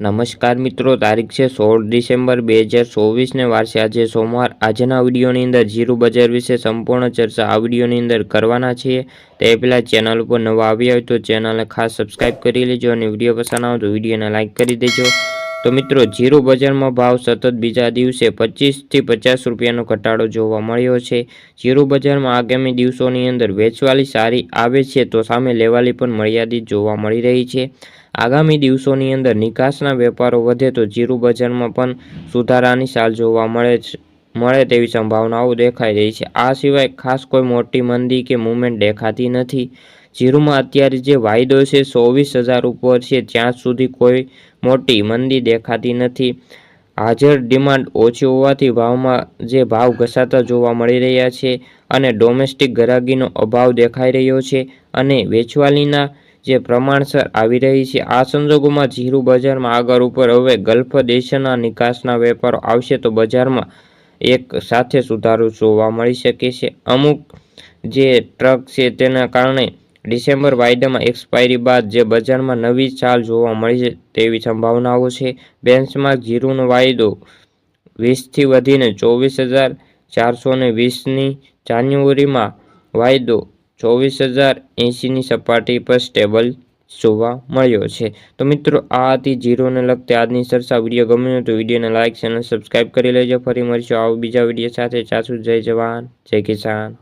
નમસ્કાર મિત્રો, તારીખ છે સોળ ડિસેમ્બર બે હજાર ચોવીસને વારસે આજે સોમવાર. આજના વિડીયોની અંદર જીરું બજાર વિશે સંપૂર્ણ ચર્ચા આ વિડીયોની અંદર કરવાના છીએ. તે પહેલાં ચેનલ ઉપર નવા આવ્યા હોય તો ચેનલને ખાસ સબસ્ક્રાઈબ કરી લેજો અને વીડિયો પસંદ આવે તો વિડીયોને લાઇક કરી દેજો. તો મિત્રો, જીરું બજારમાં ભાવ સતત બીજા દિવસે પચીસથી પચાસ રૂપિયાનો ઘટાડો જોવા મળ્યો છે. જીરું બજારમાં આગામી દિવસોની અંદર વેચવાલી સારી આવે છે તો સામે લેવાલી પણ મર્યાદિત જોવા મળી રહી છે. આગામી દિવસોની અંદર નિકાસના વેપારો વધે તો જીરું બજારમાં પણ સુધારાની સાલ જોવા મળે છે. મળે તેવી સંભાવનાઓ દેખાઈ રહી છે. આ સિવાય ખાસ કોઈ મોટી મંદી કે મૂવમેન્ટ દેખાતી નથી. જીરુમાં અત્યારે જે વાયદો છે, ચોવીસ હજાર ઉપર છે, ત્યાં સુધી કોઈ મોટી મંદી દેખાતી નથી. હાજર ડિમાન્ડ ઓછી હોવાથી ભાવમાં જે ભાવ ઘસાતા જોવા મળી રહ્યા છે અને ડોમેસ્ટિક ગરાગીનો અભાવ દેખાઈ રહ્યો છે અને વેચવાલીના જે પ્રમાણસર આવી રહી છે, આ સંજોગોમાં જીરું બજારમાં આગળ ઉપર. હવે ગલ્ફ દેશના નિકાસના વેપારો આવશે તો બજારમાં એક સાથે સુધારો જોવા મળી શકે છે. અમુક જે ટ્રક છે તેના કારણે ડિસેમ્બર વાયદામાં એક્સપાયરી બાદ જે બજારમાં નવી ચાલ જોવા મળી છે તેવી સંભાવનાઓ છે. બેન્ચમાર્ક જીરુનો વાયદો વીસથી વધીને ચોવીસ હજાર ચારસો ને વીસની જાન્યુઆરીમાં વાયદો ચોવીસ હજાર એંશીની સપાટી પર સ્ટેબલ જોવા મળ્યો છે. તો મિત્રો, આ હતી જીરોને લગતી આજની ચર્ચા વીડિયો. ગમ્યો તો વિડીયોને લાઇક, ચેનલ સબસ્ક્રાઈબ કરી લેજો. ફરી મળીશું આવો બીજા વીડિયો સાથે. ચાસુ જય જવાન, જય કિસાન.